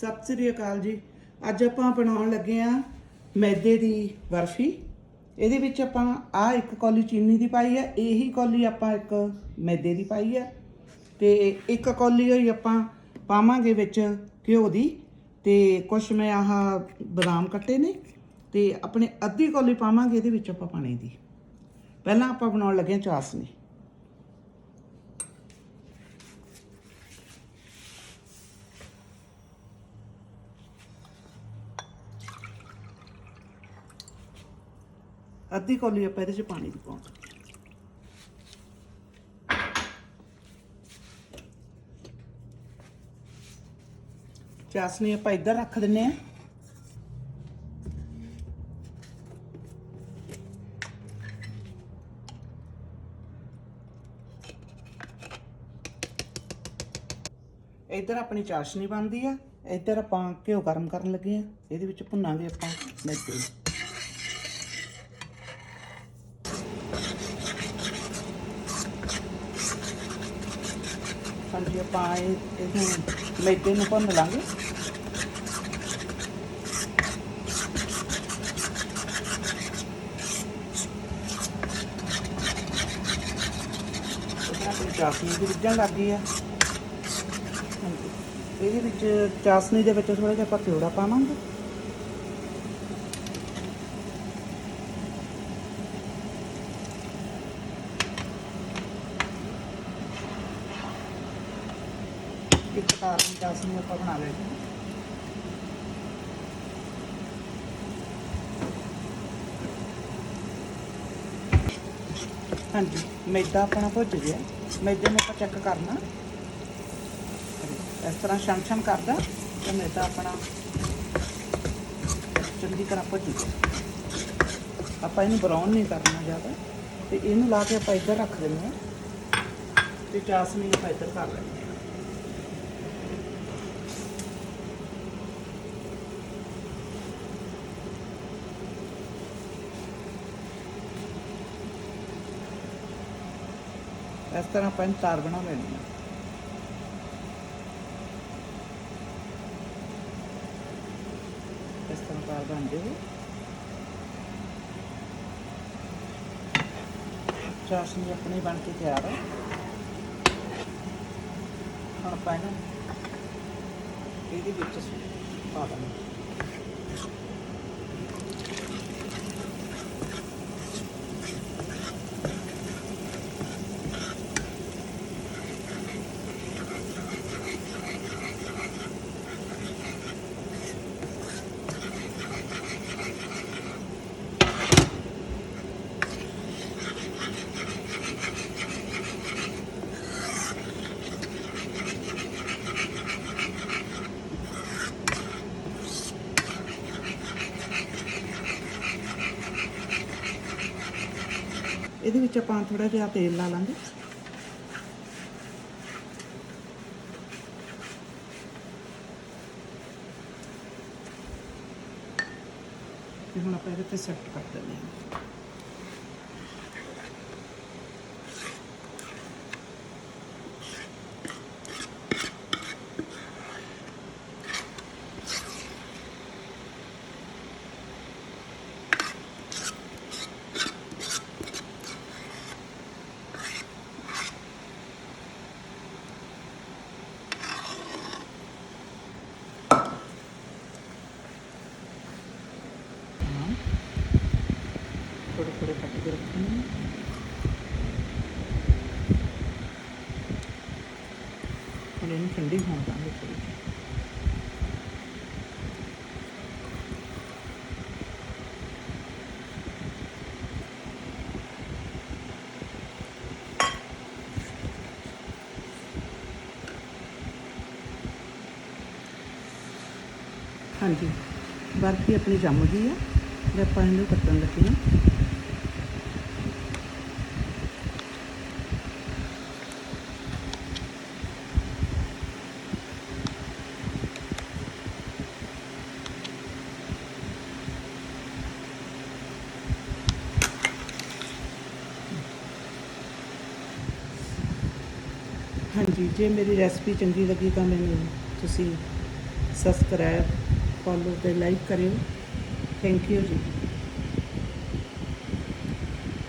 ਸਤਿ ਸ੍ਰੀ ਅਕਾਲ ਜੀ। ਅੱਜ ਆਪਾਂ ਬਣਾਉਣ ਲੱਗੇ ਆ ਮੈਦੇ ਦੀ ਬਰਫੀ। ਇਹਦੇ ਵਿੱਚ ਆਪਾਂ ਆ ਇੱਕ ਕੌਲੀ ਚੀਨੀ ਦੀ ਪਾਈ ਆ ਇਹੀ ਕੌਲੀ ਆਪਾਂ ਇੱਕ ਮੈਦੇ ਦੀ ਪਾਈ ਆ ਤੇ ਇੱਕ ਕੌਲੀ ਹੋਈ ਆਪਾਂ ਪਾਵਾਂਗੇ ਵਿੱਚ ਘਿਓ ਦੀ ਤੇ ਕੁਛ ਮੈਂ ਆਹ ਬਦਾਮ ਕੱਟੇ ਨੇ ਤੇ ਆਪਣੇ ਅੱਧੀ ਕੌਲੀ ਪਾਵਾਂਗੇ ਇਹਦੇ ਵਿੱਚ ਆਪਾਂ ਪਾਣੀ ਦੀ। ਪਹਿਲਾਂ ਆਪਾਂ ਬਣਾਉਣ ਲੱਗੇ ਆ ਚਾਸਨੀ। ਅੱਧੀ ਕੌਲੀ ਆਪਾਂ ਇਹਦੇ ਚ ਪਾਣੀ ਦੀ ਪਾਉਣੀ ਚਾਸਨੀ ਆਪਾਂ ਇੱਧਰ ਰੱਖ ਦਿੰਨੇ ਆ ਇੱਧਰ ਆਪਣੀ ਚਾਸ਼ਨੀ ਬਣਦੀ ਆ, ਇੱਧਰ ਆਪਾਂ ਘਿਓ ਗਰਮ ਕਰਨ ਲੱਗੇ ਆ ਇਹਦੇ ਵਿੱਚ ਭੁੰਨਾਂਗੇ ਆਪਾਂ ਮੈਦੇ ਹਾਂਜੀ, ਆਪਾਂ ਇਹ ਇਹਨੂੰ ਮੈਦੇ ਨੂੰ ਭੁੰਨ ਲਾਂਗੇ। ਇਹਦੇ ਨਾਲ ਆਪਣੀ ਚਾਸਨੀ ਵੀ ਰਿੱਝਣ ਲੱਗ ਗਈ ਆ ਹਾਂਜੀ। ਇਹਦੇ ਵਿੱਚ ਚਾਸਨੀ ਦੇ ਵਿੱਚ ਥੋੜਾ ਜਿਹਾ ਆਪਾਂ ਪਿਉੜਾ ਪਾਵਾਂਗੇ। ਇੱਕ ਤਾਰ ਦੀ ਚਾਸਨੀ ਆਪਾਂ ਬਣਾ ਲੈਂਦੇ ਹਾਂ ਹਾਂਜੀ, ਮੈਦਾ ਆਪਣਾ ਭੁੱਜ ਗਿਆ। ਮੈਦੇ ਨੂੰ ਆਪਾਂ ਚੈੱਕ ਕਰਨਾ। ਇਸ ਤਰ੍ਹਾਂ ਛਣ ਛਣ ਕਰਦਾ ਤੇ ਮੈਦਾ ਆਪਣਾ ਚੰਗੀ ਤਰ੍ਹਾਂ ਭੁੱਜ ਗਿਆ। ਆਪਾਂ ਇਹਨੂੰ ਬਰਾਊਨ ਨਹੀਂ ਕਰਨਾ ਜ਼ਿਆਦਾ। ਤੇ ਇਹਨੂੰ ਲਾ ਕੇ ਆਪਾਂ ਇੱਧਰ ਰੱਖ ਦਿੰਦੇ ਹਾਂ। ਤੇ ਚਾਸਨੀ ਆਪਾਂ ਇੱਧਰ ਕਰ ਲੈਂਦੇ ਇਸ ਤਰ੍ਹਾਂ ਆਪਾਂ ਇਹਨੂੰ ਤਾਰ ਬਣਾ ਲੈਣੀ ਹੈ। ਇਸ ਤਰ੍ਹਾਂ ਤਾਰ ਬਣ ਜਾਵੇ ਚਾਸ਼ਨੀ ਆਪਣੀ ਬਣ ਕੇ ਤਿਆਰ ਹੈ ਹੁਣ ਆਪਾਂ ਇਹਨੂੰ ਇਹਦੇ ਵਿੱਚ ਪਾ ਦਾਂਗੇ ਇਹਦੇ ਵਿੱਚ ਆਪਾਂ ਥੋੜਾ ਜਿਹਾ ਤੇਲ ਲਾ ਲਾਂਗੇ। ਤੇ ਹੁਣ ਆਪਾਂ ਇਹਦੇ ਤੇ ਸੈੱਟ ਕਰ ਦਿੰਦੇ ਹਾਂ ਹਾਂ। ਥੋੜੇ ਕੱਟ ਕੇ ਰੱਖਣੇ ਨੇ। ਹੁਣ ਇਹਨੂੰ ਠੰਡੀ ਹੋਣ ਦਾਂਗੇ ਥੋੜੀ ਹਾਂਜੀ ਬਰਫੀ ਆਪਣੀ ਜੰਮ ਗਈ ਆ ਜੇ ਆਪਾਂ ਇਹਨੂੰ ਕੱਟਣ ਲੱਗੇ ਹਾਂ ਹਾਂਜੀ ਜੇ ਮੇਰੀ ਰੈਸਪੀ ਚੰਗੀ ਲੱਗੀ ਤਾਂ ਮੈਨੂੰ ਤੁਸੀਂ ਸਬਸਕ੍ਰਾਈਬ ਫੋਲੋ ਤੇ ਲਾਈਕ ਕਰਿਓ। Thank you ji.